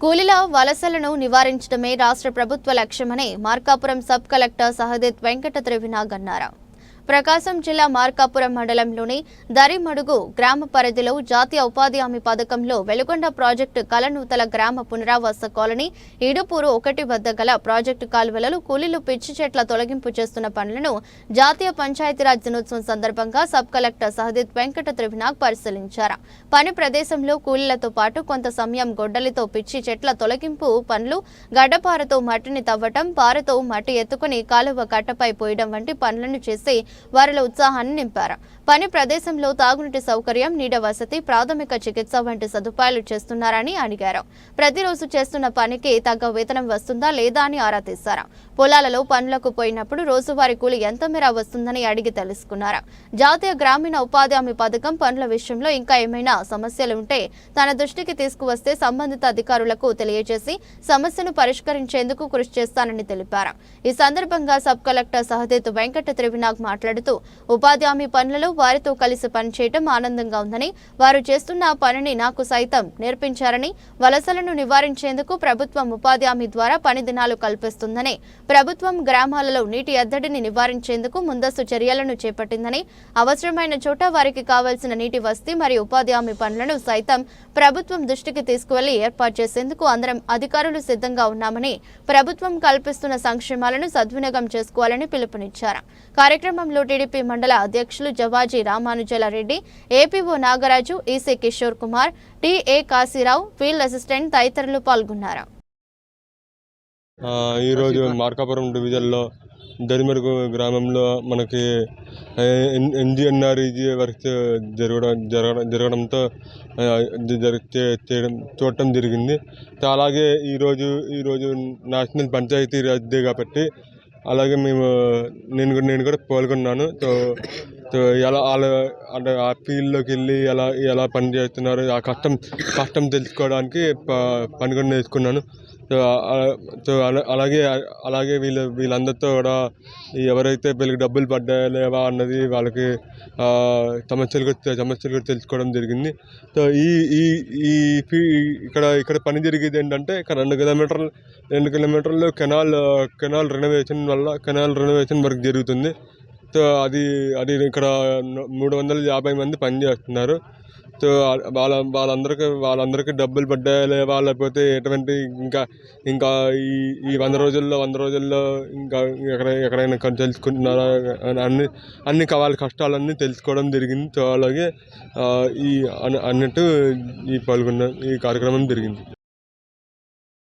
కూలీల వలసలను నివారించడమే రాష్ట్ర ప్రభుత్వ లక్ష్యమని మార్కాపురం సబ్ కలెక్టర్ సహదేత్ వెంకట త్రివినాగ్ అన్నారు. ప్రకాశం జిల్లా మార్కాపురం మండలంలోని దరిమడుగు గ్రామ పరిధిలో జాతీయ ఉపాధి హామీ పథకంలో వెలుగొండ ప్రాజెక్టు కలనూతల గ్రామ పునరావాస కాలనీ ఇడుపూరు ఒకటి వద్ద గల ప్రాజెక్టు కాలువలలో కూలీలు పిచ్చి చెట్ల తొలగింపు చేస్తున్న పనులను జాతీయ పంచాయతీరాజ్ దినోత్సవం సందర్భంగా సబ్ కలెక్టర్ సహదిత్ వెంకట త్రివినాగ్ పరిశీలించారు. పని ప్రదేశంలో కూలీలతో పాటు కొంత సమయం గొడ్డలితో పిచ్చి చెట్ల తొలగింపు పనులు గడ్డపారతో మట్టిని తవ్వటం పారతో మట్టి ఎత్తుకుని కాలువ కట్టపై పోయడం వంటి పనులను చేసి వారిలో ఉత్సాహాన్ని నింపారు. పని ప్రదేశంలో తాగునీటి సౌకర్యం నీడ వసతి ప్రాథమిక చికిత్స వంటి సదుపాయాలు చేస్తున్నారని అడిగారు. ప్రతిరోజు చేస్తున్న పనికి తగ్గ వేతనం వస్తుందా లేదా అని ఆరా తీశారు. పొలాలలో పనులకు పోయినప్పుడు రోజువారీ కూలి ఎంత మేర వస్తుందని అడిగి తెలుసుకున్నారు. జాతీయ గ్రామీణ ఉపాధి హామీ పథకం పనుల విషయంలో ఇంకా ఏమైనా సమస్యలు ఉంటే తన దృష్టికి తీసుకువస్తే సంబంధిత అధికారులకు తెలియజేసి సమస్యను పరిష్కరించేందుకు కృషి చేస్తానని తెలిపారు. ఈ సందర్భంగా సబ్ కలెక్టర్ సహదేత్ వెంకట త్రివినాగ్ మాట్లాడుతూ ఉపాధి హామీ పనులలో వారితో కలిసి పనిచేయటం ఆనందంగా ఉందని వారు చేస్తున్న పనిని నాకు సైతం నేర్పించారని వలసలను నివారించేందుకు ప్రభుత్వం ఉపాధి హామీ ద్వారా పని దినాలు కల్పిస్తుందని ప్రభుత్వం గ్రామాలలో నీటి ఎద్దడిని నివారించేందుకు ముందస్తు చర్యలను చేపట్టిందని అవసరమైన చోట వారికి కావాల్సిన నీటి వసతి మరియు ఉపాధి హామీ పనులను సైతం ప్రభుత్వం దృష్టికి తీసుకువెళ్ళి ఏర్పాటు చేసేందుకు అందరం అధికారులు సిద్ధంగా ఉన్నామని ప్రభుత్వం కల్పిస్తున్న సంక్షేమాలను సద్వినియోగం చేసుకోవాలని పిలుపునిచ్చారు. కార్యక్రమంలో టీడీపీ మండల అధ్యక్షులు Javaji Ramanujala Reddy APO Nagaraju EC Kishore Kumar TA Kasirao field assistant తదితరులు పాల్గొన్నారు. ఈరోజు మార్కాపురం డివిజన్లో దరిమెరుగు గ్రామంలో మనకి ఎన్జిఎన్ఆర్ఈజీ వర్క్ జరగడం జరగడం జరగడంతో చూడటం జరిగింది. అలాగే ఈరోజు ఈరోజు నేషనల్ పంచాయతీ రాజ్ డే కాబట్టి అలాగే మేము నేను కూడా నేను కూడా పాల్గొన్నాను. సో సో ఎలా వాళ్ళ అంటే ఆ ఫీల్డ్లోకి వెళ్ళి ఎలా ఎలా పని చేస్తున్నారు ఆ కష్టం కష్టం తెలుసుకోవడానికి ప- పని కూడా నేర్చుకున్నాను. సో సో అలాగే అలాగే వీళ్ళ వీళ్ళందరితో కూడా ఎవరైతే వీళ్ళకి డబ్బులు పడ్డాయా లేవా అన్నది వాళ్ళకి సమస్యలు కూడా సమస్యలు కూడా తెలుసుకోవడం జరిగింది. సో ఈ ఈ ఈ ఫీ- ఇక్కడ ఇక్కడ పని జరిగేది ఏంటంటే ఇక్కడ రెండు కిలోమీటర్లు రెండు కిలోమీటర్లు కెనాల్ కెనాల్ రెనోవేషన్ వల్ల కెనాల్ రెనోవేషన్ వర్క్ జరుగుతుంది. అది అది ఇక్కడ మూడు వందల యాభై మంది పని చేస్తున్నారు. సో వాళ్ళ వాళ్ళందరికీ వాళ్ళందరికీ డబ్బులు పడ్డాయి లేవా లేకపోతే ఎటువంటి ఇంకా ఇంకా ఈ ఈ వంద రోజుల్లో వంద రోజుల్లో ఇంకా ఎక్కడ ఎక్కడైనా తెలుసుకుంటున్నారా అన్ని అన్ని వాళ్ళ కష్టాలన్నీ తెలుసుకోవడం జరిగింది. సో అలాగే ఈ అన్నట్టు ఈ పాల్గొన్న ఈ కార్యక్రమం జరిగింది.